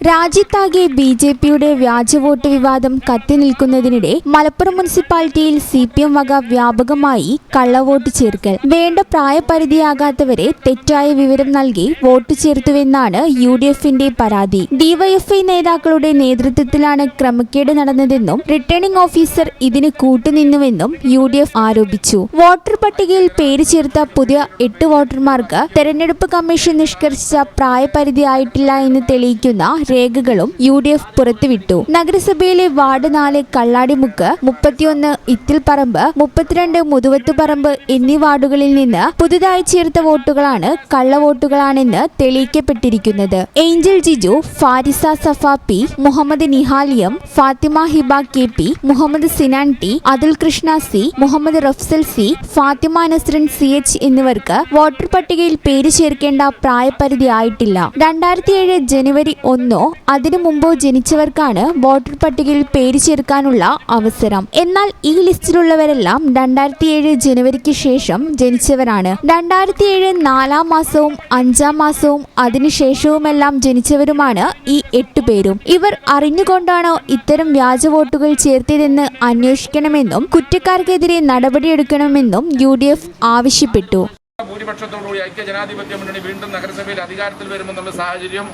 രാജ്യത്താകെ B J പിയുടെ വ്യാജവോട്ട് വിവാദം കത്തിനിൽക്കുന്നതിനിടെ മലപ്പുറം മുനിസിപ്പാലിറ്റിയിൽ സി പി എം വക വ്യാപകമായി കള്ളവോട്ട് ചേർക്കൽ. വേണ്ട പ്രായപരിധിയാകാത്തവരെ തെറ്റായ വിവരം നൽകി വോട്ട് ചേർത്തുവെന്നാണ് യു ഡി എഫിന്റെ പരാതി. ഡിവൈഎഫ്ഐ നേതാക്കളുടെ നേതൃത്വത്തിലാണ് ക്രമക്കേട് നടന്നതെന്നും റിട്ടേണിംഗ് ഓഫീസർ ഇതിന് കൂട്ടുനിന്നുവെന്നും യു ഡി എഫ് ആരോപിച്ചു. വോട്ടർ പട്ടികയിൽ പേര് ചേർത്ത പുതിയ എട്ട് വോട്ടർമാർക്ക് തെരഞ്ഞെടുപ്പ് കമ്മീഷൻ നിഷ്കർഷിച്ച പ്രായപരിധിയായിട്ടില്ല എന്ന് തെളിയിക്കുന്ന രേഖകളും യു ഡി എഫ് പുറത്തുവിട്ടു. നഗരസഭയിലെ വാർഡ് നാല് കള്ളാടിമുക്ക് മുപ്പത്തിയൊന്ന് ഇത്തിൽപ്പറമ്പ് മുപ്പത്തിരണ്ട് മുതുവത്തുപറമ്പ് എന്നീ വാർഡുകളിൽ നിന്ന് പുതുതായി ചേർത്ത വോട്ടുകളാണ് കള്ളവോട്ടുകളാണെന്ന് തെളിയിക്കപ്പെട്ടിരിക്കുന്നത്. Angel Jiju Farisa Safa P Muhammad നിഹാലിയം Fathima Hiba K P Muhammad Sinan T Athul Krishna C Muhammad Rafsal C Fathima Nasran C H എന്നിവർക്ക് വോട്ടർ പട്ടികയിൽ പേര് ചേർക്കേണ്ട പ്രായപരിധി ആയിട്ടില്ല. രണ്ടായിരത്തി ഏഴ് ജനുവരി ഒന്നോ അതിനു മുമ്പോ ജനിച്ചവർക്കാണ് വോട്ടർ പട്ടികയിൽ പേര് ചേർക്കാനുള്ള അവസരം. എന്നാൽ ഈ ലിസ്റ്റിലുള്ളവരെല്ലാം രണ്ടായിരത്തി ഏഴ് ജനുവരിക്ക് ശേഷം ജനിച്ചവരാണ്. രണ്ടായിരത്തി ഏഴ് നാലാം മാസവും അഞ്ചാം മാസവും അതിനുശേഷവുമെല്ലാം ജനിച്ചവരുമാണ് ഈ എട്ട് പേരും. ഇവർ അറിഞ്ഞുകൊണ്ടാണോ ഇത്തരം വ്യാജ വോട്ടുകൾ ചേർത്തതെന്ന് അന്വേഷിക്കണമെന്നും കുറ്റക്കാർക്കെതിരെ നടപടിയെടുക്കണമെന്നും യു ഡി എഫ് ആവശ്യപ്പെട്ടു. ഭൂരിപക്ഷത്തോടുകൂടി ഐക്യ ജനാധിപത്യ മുന്നണി വീണ്ടും നഗരസഭയിൽ അധികാരത്തിൽ വരുമെന്നുള്ള സാഹചര്യം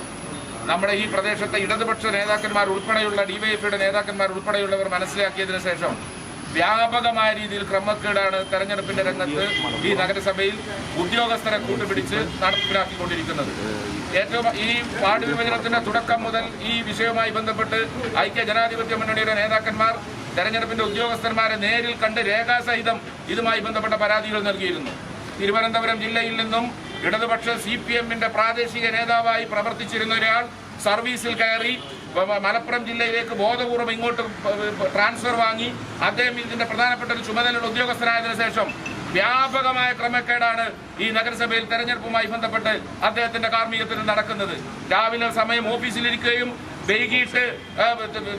നമ്മുടെ ഈ പ്രദേശത്തെ ഇടതുപക്ഷ നേതാക്കന്മാർ ഉൾപ്പെടെയുള്ള ഡിവൈഎഫ്ഐയുടെ നേതാക്കന്മാർ ഉൾപ്പെടെയുള്ളവർ മനസ്സിലാക്കിയതിനു ശേഷം വ്യാപകമായ രീതിയിൽ ക്രമക്കേടാണ് തെരഞ്ഞെടുപ്പിന്റെ രംഗത്ത് ഈ നഗരസഭയിൽ ഉദ്യോഗസ്ഥരെ കൂട്ടുപിടിച്ച് നടപ്പിലാക്കിക്കൊണ്ടിരിക്കുന്നത്. ഏറ്റവും ഈ വാർഡ് വിഭജനത്തിന്റെ തുടക്കം മുതൽ ഈ വിഷയവുമായി ബന്ധപ്പെട്ട് ഐക്യ ജനാധിപത്യ മുന്നണിയുടെ നേതാക്കന്മാർ തെരഞ്ഞെടുപ്പിന്റെ ഉദ്യോഗസ്ഥന്മാരെ നേരിൽ കണ്ട് രേഖാസഹിതം ഇതുമായി ബന്ധപ്പെട്ട പരാതികൾ നൽകിയിരുന്നു. തിരുവനന്തപുരം ജില്ലയിൽ നിന്നും ഇടതുപക്ഷ സി പി എമ്മിന്റെ പ്രാദേശിക നേതാവായി പ്രവർത്തിച്ചിരുന്ന ഒരാൾ സർവീസിൽ കയറി മലപ്പുറം ജില്ലയിലേക്ക് ബോധപൂർവം ഇങ്ങോട്ട് ട്രാൻസ്ഫർ വാങ്ങി. അദ്ദേഹം ഇതിന്റെ പ്രധാനപ്പെട്ട ഒരു ചുമതലയുള്ള ഉദ്യോഗസ്ഥനായതിനു ശേഷം വ്യാപകമായ ക്രമക്കേടാണ് ഈ നഗരസഭയിൽ തെരഞ്ഞെടുപ്പുമായി ബന്ധപ്പെട്ട് അദ്ദേഹത്തിന്റെ കാർമ്മികത്തിൽ നടക്കുന്നത്. രാവിലെ സമയം ഓഫീസിലിരിക്കുകയും വൈകിട്ട്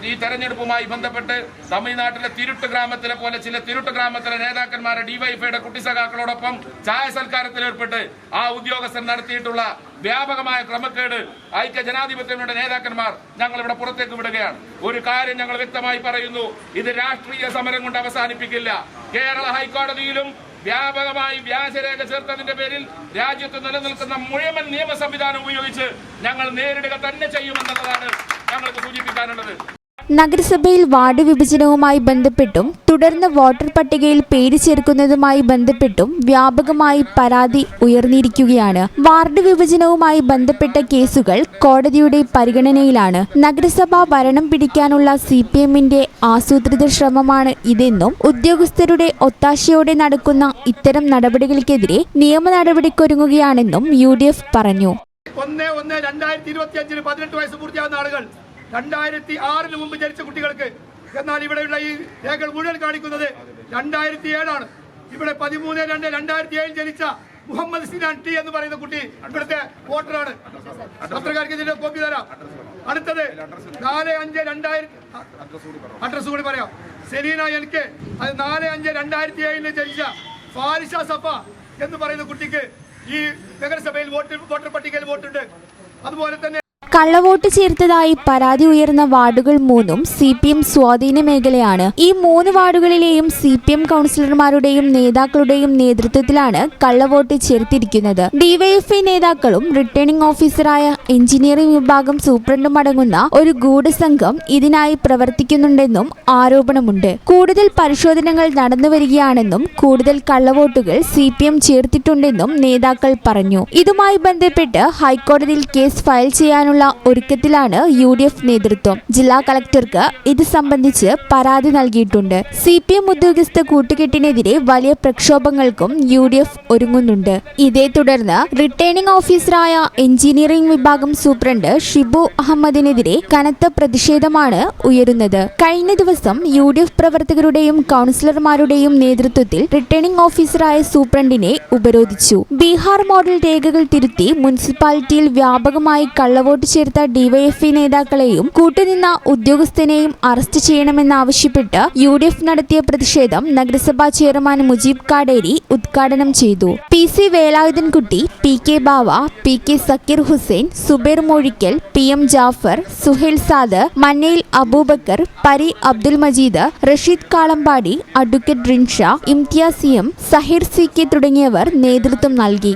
ഈ തെരഞ്ഞെടുപ്പുമായി ബന്ധപ്പെട്ട് തമിഴ്നാട്ടിലെ തിരുട്ട് ഗ്രാമത്തിലെ പോലെ ചില തിരുട്ട് ഗ്രാമത്തിലെ നേതാക്കന്മാരെ ഡിവൈഫൈയുടെ കുട്ടിസഖാക്കളോടൊപ്പം ചായ സൽക്കാരത്തിൽ ഏർപ്പെട്ട് ആ ഉദ്യോഗസ്ഥർ നടത്തിയിട്ടുള്ള വ്യാപകമായ ക്രമക്കേട് ഐക്യ ജനാധിപത്യങ്ങളുടെ നേതാക്കന്മാർ ഞങ്ങൾ ഇവിടെ പുറത്തേക്ക് വിടുകയാണ്. ഒരു കാര്യം ഞങ്ങൾ വ്യക്തമായി പറയുന്നു ഇത് രാഷ്ട്രീയ സമരം കൊണ്ട് അവസാനിപ്പിക്കില്ല. കേരള ഹൈക്കോടതിയിലും വ്യാപകമായി വ്യാജരേഖ ചേർത്തതിന്റെ പേരിൽ രാജ്യത്ത് നിലനിൽക്കുന്ന മുഴുവൻ നിയമ സംവിധാനം ഉപയോഗിച്ച് ഞങ്ങൾ നേരിടുക തന്നെ ചെയ്യുമെന്നുള്ളതാണ് ഞങ്ങൾക്ക് സൂചിപ്പിക്കാനുള്ളത്. നഗരസഭയിൽ വാർഡ് വിഭജനവുമായി ബന്ധപ്പെട്ടും തുടർന്ന് വോട്ടർ പട്ടികയിൽ പേര് ചേർക്കുന്നതുമായി ബന്ധപ്പെട്ടും വ്യാപകമായി പരാതി ഉയർന്നിരിക്കുകയാണ്. വാർഡ് വിഭജനവുമായി ബന്ധപ്പെട്ട കേസുകൾ കോടതിയുടെ പരിഗണനയിലാണ്. നഗരസഭ ഭരണം പിടിക്കാനുള്ള സി പി എമ്മിന്റെ ആസൂത്രിത ശ്രമമാണ് ഇതെന്നും ഉദ്യോഗസ്ഥരുടെ ഒത്താശയോടെ നടക്കുന്ന ഇത്തരം നടപടികൾക്കെതിരെ നിയമ നടപടിക്കൊരുങ്ങുകയാണെന്നും യു ഡി എഫ് പറഞ്ഞു. ഒന്ന് ഒന്ന് രണ്ടായിരത്തി ഇരുപത്തി അഞ്ചിന് പതിനെട്ട് വയസ്സ് പൂർത്തിയാവുന്ന ആളുകൾ രണ്ടായിരത്തി ആറിന് മുമ്പ് ജനിച്ച കുട്ടികൾക്ക് എന്നാൽ ഇവിടെയുള്ള ഈ രേഖകൾ മുഴുവൻ കാണിക്കുന്നത് രണ്ടായിരത്തി ഏഴാണ് ഇവിടെ പതിമൂന്ന് രണ്ട് രണ്ടായിരത്തി ഏഴിൽ ജനിച്ച മുഹമ്മദ് സിനാൻ ടി എന്ന് പറയുന്ന കുട്ടി ഇവിടുത്തെ വോട്ടറാണ്. പത്രക്കാർക്ക് ഇതിന്റെ കോപ്പി തരാം. അടുത്തത് നാല് അഞ്ച് രണ്ടായിരത്തി അഡ്രസ് കൂടി പറയാം. Selina L K. അത് നാല് അഞ്ച് രണ്ടായിരത്തി ഏഴിൽ ജനിച്ച ഫാരിഷ സഫ എന്ന് പറയുന്ന കുട്ടിക്ക് ഈ നഗരസഭയിൽ വോട്ട് വോട്ടർ പട്ടികയിൽ വോട്ടുണ്ട്. അതുപോലെ തന്നെ കള്ളവോട്ട് ചേർത്തതായി പരാതി ഉയർന്ന വാർഡുകൾ മൂന്നും സി പി എം സ്വാധീന മേഖലയാണ്. ഈ മൂന്ന് വാർഡുകളിലെയും സി പി എം കൗൺസിലർമാരുടെയും നേതാക്കളുടെയും നേതൃത്വത്തിലാണ് കള്ളവോട്ട് ചേർത്തിരിക്കുന്നത്. ഡിവൈഎഫ്ഐ നേതാക്കളും റിട്ടേണിംഗ് ഓഫീസറായ എഞ്ചിനീയറിംഗ് വിഭാഗം സൂപ്രണ്ടും അടങ്ങുന്ന ഒരു ഗൂഢസംഘം ഇതിനായി പ്രവർത്തിക്കുന്നുണ്ടെന്നും ആരോപണമുണ്ട്. കൂടുതൽ പരിശോധനകൾ നടന്നുവരികയാണെന്നും കൂടുതൽ കള്ളവോട്ടുകൾ സി പി എം ചേർത്തിട്ടുണ്ടെന്നും നേതാക്കൾ പറഞ്ഞു. ഇതുമായി ബന്ധപ്പെട്ട് ഹൈക്കോടതിയിൽ കേസ് ഫയൽ ചെയ്യാനുള്ള ഒരുക്കത്തിലാണ് യു ഡി എഫ് നേതൃത്വം. ജില്ലാ കളക്ടർക്ക് ഇത് സംബന്ധിച്ച് പരാതി നൽകിയിട്ടുണ്ട്. സി പി എം ഉദ്യോഗസ്ഥ കൂട്ടുകെട്ടിനെതിരെ വലിയ പ്രക്ഷോഭങ്ങൾക്കും യു ഡി എഫ് ഒരുങ്ങുന്നുണ്ട്. ഇതേ തുടർന്ന് റിട്ടേണിംഗ് ഓഫീസറായ എഞ്ചിനീയറിംഗ് വിഭാഗം സൂപ്രണ്ട് ഷിബു അഹമ്മദിനെതിരെ കനത്ത പ്രതിഷേധമാണ് ഉയരുന്നത്. കഴിഞ്ഞ ദിവസം യു ഡി എഫ് പ്രവർത്തകരുടെയും കൗൺസിലർമാരുടെയും നേതൃത്വത്തിൽ റിട്ടേണിംഗ് ഓഫീസറായ സൂപ്രണ്ടിനെ ഉപരോധിച്ചു. ബീഹാർ മോഡൽ രേഖകൾ തിരുത്തി മുനിസിപ്പാലിറ്റിയിൽ വ്യാപകമായി കള്ളവോട്ട് ചേർത്ത ഡിവൈഎഫ്ഐ നേതാക്കളെയും കൂട്ടുനിന്ന ഉദ്യോഗസ്ഥനെയും അറസ്റ്റ് ചെയ്യണമെന്നാവശ്യപ്പെട്ട് യു ഡി എഫ് നടത്തിയ പ്രതിഷേധം നഗരസഭാ ചെയർമാൻ മുജീബ് കാടേരി ഉദ്ഘാടനം ചെയ്തു. P C Velayudhankutty P K Bava P K Sakeer Hussain Suber Mozhikkal P M Jafar Suhail Saad Mannayil Aboobacker Pari Abdul Majeed Rasheed Kalampadi advocate Rinsha ഇംതിയാസിയം Sahir C K തുടങ്ങിയവർ നേതൃത്വം നൽകി.